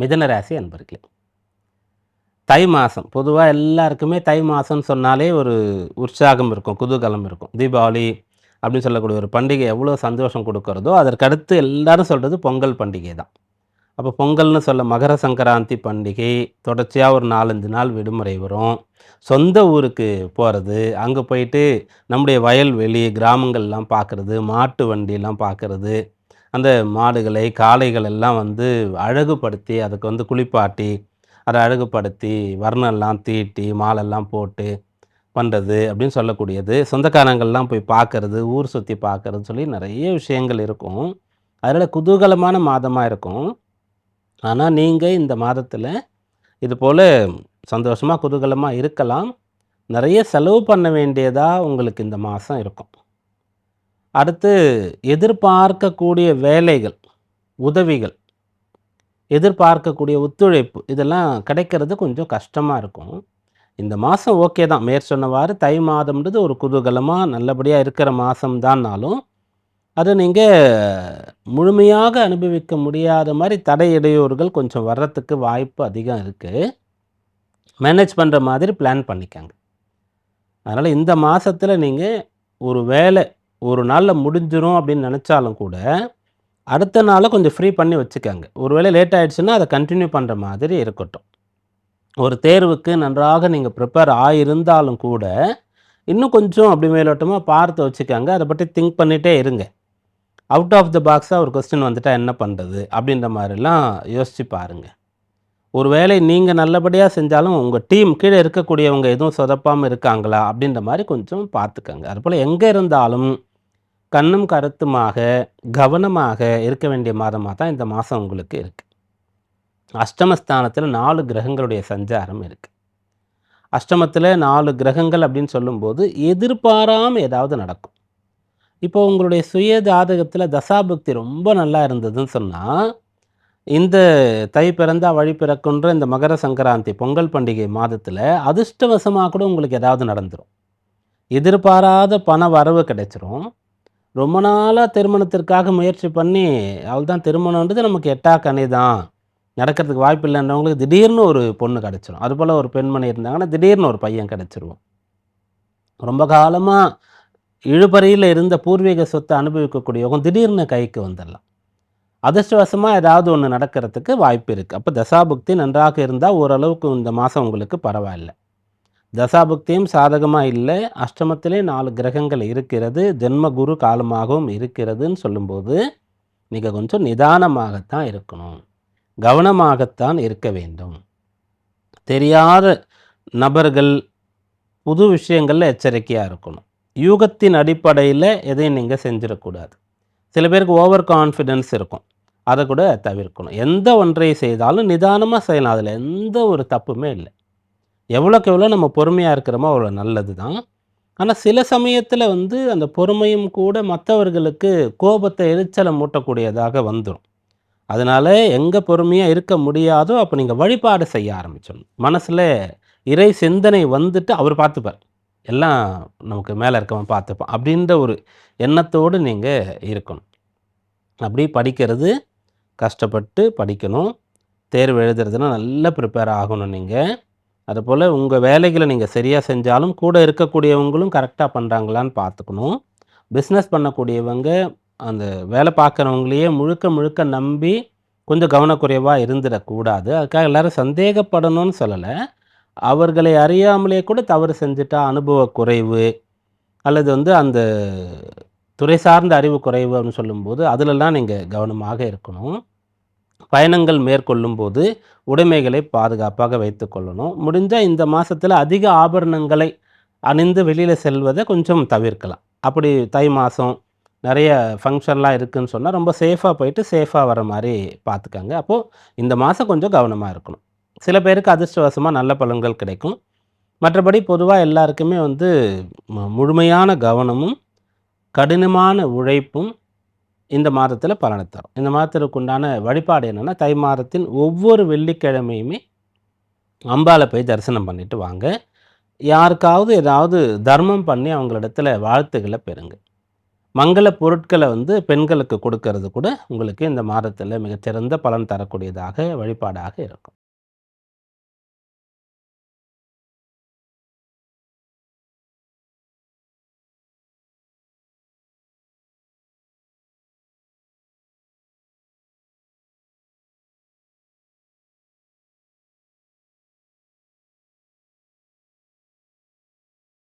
மிதன ராசி அன்பர்களே. தை மாதம் பொதுவாக எல்லாருக்குமே தை மாதம்னு சொன்னாலே ஒரு உற்சாகம் இருக்கும் குதூகலம் இருக்கும். தீபாவளி அப்படின்னு சொல்லக்கூடிய ஒரு பண்டிகை எவ்வளோ சந்தோஷம் கொடுக்கறதோ அதற்கடுத்து எல்லாரும் சொல்கிறது பொங்கல் பண்டிகை தான். அப்போ பொங்கல்னு சொல்ல மகர சங்கராந்தி பண்டிகை தொடர்ச்சியாக ஒரு நாலஞ்சு நாள் விடுமுறை வரும். சொந்த ஊருக்கு போகிறது அங்கே போயிட்டு நம்முடைய வயல்வெளி கிராமங்கள்லாம் பார்க்குறது மாட்டு வண்டிலாம் பார்க்குறது அந்த மாடுகளை காளைகள் எல்லாம் வந்து அழகுபடுத்தி அதுக்கு வந்து குளிப்பாட்டி அதை அழகுபடுத்தி வர்ணம்லாம் தீட்டி மாலெல்லாம் போட்டு பண்ணுறது அப்படின்னு சொல்லக்கூடியது. சொந்தக்காரங்கள்லாம் போய் பார்க்கறது ஊர் சுற்றி பார்க்குறதுன்னு சொல்லி நிறைய விஷயங்கள் இருக்கும். அதில் குதூகலமான மாதமாக இருக்கும். ஆனால் நீங்கள் இந்த மாதத்தில் இது போல் சந்தோஷமாக குதூகலமாக இருக்கலாம். நிறைய செலவு பண்ண வேண்டியதாக உங்களுக்கு இந்த மாதம் இருக்கும். அடுத்து எதிர்பார்க்கக்கூடிய வேலைகள் உதவிகள் எதிர்பார்க்கக்கூடிய ஒத்துழைப்பு இதெல்லாம் கிடைக்கிறது கொஞ்சம் கஷ்டமாக இருக்கும். இந்த மாதம் ஓகே தான். மேற் சொன்னவாறு தை மாதம்ன்றது ஒரு குதூகலமாக நல்லபடியாக இருக்கிற மாதம்தான்னாலும் அதை நீங்கள் முழுமையாக அனுபவிக்க முடியாத மாதிரி தடை இடையூறுகள் கொஞ்சம் வர்றதுக்கு வாய்ப்பு அதிகம் இருக்குது மேனேஜ் பண்ணுற மாதிரி பிளான் பண்ணிக்கங்க. அதனால் இந்த மாதத்தில் நீங்கள் ஒரு வேலை ஒரு நாளில் முடிஞ்சிடும் அப்படின்னு நினச்சாலும் கூட அடுத்த நாளை கொஞ்சம் ஃப்ரீ பண்ணி வச்சுக்கோங்க. ஒருவேளை லேட் ஆகிடுச்சுன்னா அதை கண்டினியூ பண்ணுற மாதிரி இருக்கட்டும். ஒரு தேர்வுக்கு நன்றாக நீங்கள் ப்ரிப்பேர் ஆகியிருந்தாலும் கூட இன்னும் கொஞ்சம் அப்படி மேலோட்டமாக பார்த்து வச்சுக்கோங்க. அதை பற்றி திங்க் பண்ணிகிட்டே இருங்க. அவுட் ஆஃப் த பாக்ஸாக ஒரு கொஸ்டின் வந்துட்டால் என்ன பண்ணுறது அப்படின்ற மாதிரிலாம் யோசித்து பாருங்கள் ஒரு வேளை நீங்கள் நல்லபடியாக செஞ்சாலும் உங்கள் டீம் கீழே இருக்கக்கூடியவங்க எதுவும் சொதப்பாமல் இருக்காங்களா? அப்படின்ற மாதிரி கொஞ்சம் பார்த்துக்கங்க. அதுபோல் எங்கே இருந்தாலும் கண்ணும் கருத்துமாக கவனமாக இருக்க வேண்டிய மாதமாக தான் இந்த மாதம் உங்களுக்கு இருக்குது அஷ்டமஸ்தானத்தில் நாலு கிரகங்களுடைய சஞ்சாரம் இருக்குது அஷ்டமத்தில் நாலு கிரகங்கள் அப்படின்னு சொல்லும்போது எதிர்பாராமல் ஏதாவது நடக்கும். இப்போ உங்களுடைய சுய ஜாதகத்தில் தசாபக்தி ரொம்ப நல்லா இருந்ததுன்னு சொன்னால் இந்த தை பிறந்தா வழி பிறக்குன்ற இந்த மகர சங்கராந்தி பொங்கல் பண்டிகை மாதத்தில் அதிர்ஷ்டவசமாக கூட உங்களுக்கு ஏதாவது நடந்துடும் எதிர்பாராத பண வரவு கிடைச்சிரும். ரொம்ப நாளாக திருமணத்திற்காக முயற்சி பண்ணி அவள் தான் திருமணன்றது நமக்கு எட்டா கனி தான். நடக்கிறதுக்கு வாய்ப்பு இல்லைன்றவங்களுக்கு திடீர்னு ஒரு பொண்ணு கிடச்சிரும். அதுபோல் ஒரு பெண்மணி இருந்தாங்கன்னா திடீர்னு ஒரு பையன் கிடச்சிருவோம். ரொம்ப காலமாக இழுபறியில் இருந்த பூர்வீக சொத்தை அனுபவிக்கக்கூடியவங்க திடீர்னு கைக்கு வந்துடலாம். அதிர்ஷ்டவசமாக ஏதாவது ஒன்று நடக்கிறதுக்கு வாய்ப்பு இருக்குது அப்போ தசாபுக்தி நன்றாக இருந்தால் ஓரளவுக்கு இந்த மாதம் உங்களுக்கு பரவாயில்ல. தசாபுக்தியும் சாதகமாக இல்லை. அஷ்டமத்திலே நாலு கிரகங்கள் இருக்கிறது. ஜென்ம குரு காலமாகவும் இருக்கிறதுன்னு சொல்லும்போது நீங்கள் கொஞ்சம் நிதானமாகத்தான் இருக்கணும். கவனமாகத்தான் இருக்க வேண்டும். தெரியாத நபர்கள் புது விஷயங்களில் எச்சரிக்கையாக இருக்கணும். யூகத்தின் அடிப்படையில் எதையும் நீங்கள் செஞ்சிடக்கூடாது. சில பேருக்கு ஓவர் கான்ஃபிடென்ஸ் இருக்கும். அதை கூட தவிர்க்கணும். எந்த ஒன்றை செய்தாலும் நிதானமாக செய்யலாம். அதில் எந்த ஒரு தப்புமே இல்லை. எவ்வளோக்கு எவ்வளோ நம்ம பொறுமையாக இருக்கிறோமோ அவ்வளோ நல்லது தான். ஆனால் சில சமயத்தில் வந்து அந்த பொறுமையும் கூட மற்றவர்களுக்கு கோபத்தை எரிச்சலை மூட்டக்கூடியதாக வந்துடும் அதனால் எங்கே பொறுமையாக இருக்க முடியாதோ அப்போ நீங்கள் வழிபாடு செய்ய ஆரம்பிச்சிடணும். மனசில் இறை சிந்தனை வந்துட்டு அவர் பார்த்துப்பார். எல்லாம் நமக்கு மேலே இருக்கவன் பார்த்துப்பான் அப்படின்ற ஒரு எண்ணத்தோடு நீங்கள் இருக்கணும். அப்படி படிக்கிறது கஷ்டப்பட்டு படிக்கணும். தேர்வு எழுதுறதுன்னா நல்லா ப்ரிப்பேர் ஆகணும் நீங்கள் அதுபோல் உங்கள் வேலைகளை நீங்கள் சரியாக செஞ்சாலும் கூட இருக்கக்கூடியவங்களும் கரெக்டாக பண்ணுறாங்களான்னு பார்த்துக்கணும். பிஸ்னஸ் பண்ணக்கூடியவங்க அந்த வேலை பார்க்குறவங்களையே முழுக்க முழுக்க நம்பி கொஞ்சம் கவனக்குறைவாக இருந்துடக்கூடாது. அதுக்காக எல்லோரும் சந்தேகப்படணும்னு சொல்லலை. அவர்களை அறியாமலே கூட தவறு செஞ்சுட்டா அனுபவ குறைவு அல்லது வந்து அந்த துறை சார்ந்த அறிவு குறைவு அப்படின்னு சொல்லும்போது அதிலெல்லாம் நீங்கள் கவனமாக இருக்கணும். பயணங்கள் மேற்கொள்ளும் போது உடைமைகளை பாதுகாப்பாக வைத்துக்கொள்ளணும் முடிஞ்சால் இந்த மாதத்தில் அதிக ஆபரணங்களை அணிந்து வெளியில் செல்வதை கொஞ்சம் தவிர்க்கலாம். அப்படி தை மாதம் நிறைய ஃபங்க்ஷன்லாம் இருக்குதுன்னு சொன்னால் ரொம்ப சேஃபாக போயிட்டு சேஃபாக வர மாதிரி பார்த்துக்கங்க அப்போது இந்த மாதம் கொஞ்சம் கவனமாக இருக்கணும். சில பேருக்கு அதிர்ஷ்டவசமாக நல்ல பலன்கள் கிடைக்கும். மற்றபடி பொதுவாக எல்லாருக்குமே வந்து முழுமையான கவனமும் கடினமான உழைப்பும் இந்த மாதத்தில் பலனை தரும். இந்த மாதத்திற்கு உண்டான வழிபாடு என்னென்னா தை மாதத்தின் ஒவ்வொரு வெள்ளிக்கிழமையுமே அம்பாவை போய் தரிசனம் பண்ணிட்டு வாங்க. யாருக்காவது ஏதாவது தர்மம் பண்ணி அவங்களிடத்துல வாழ்த்துக்களை பெறுங்க. மங்கள பொருட்களை வந்து பெண்களுக்கு கொடுக்கறது கூட உங்களுக்கு இந்த மாதத்தில் மிகச்சிறந்த பலன் தரக்கூடியதாக வழிபாடாக இருக்கும்.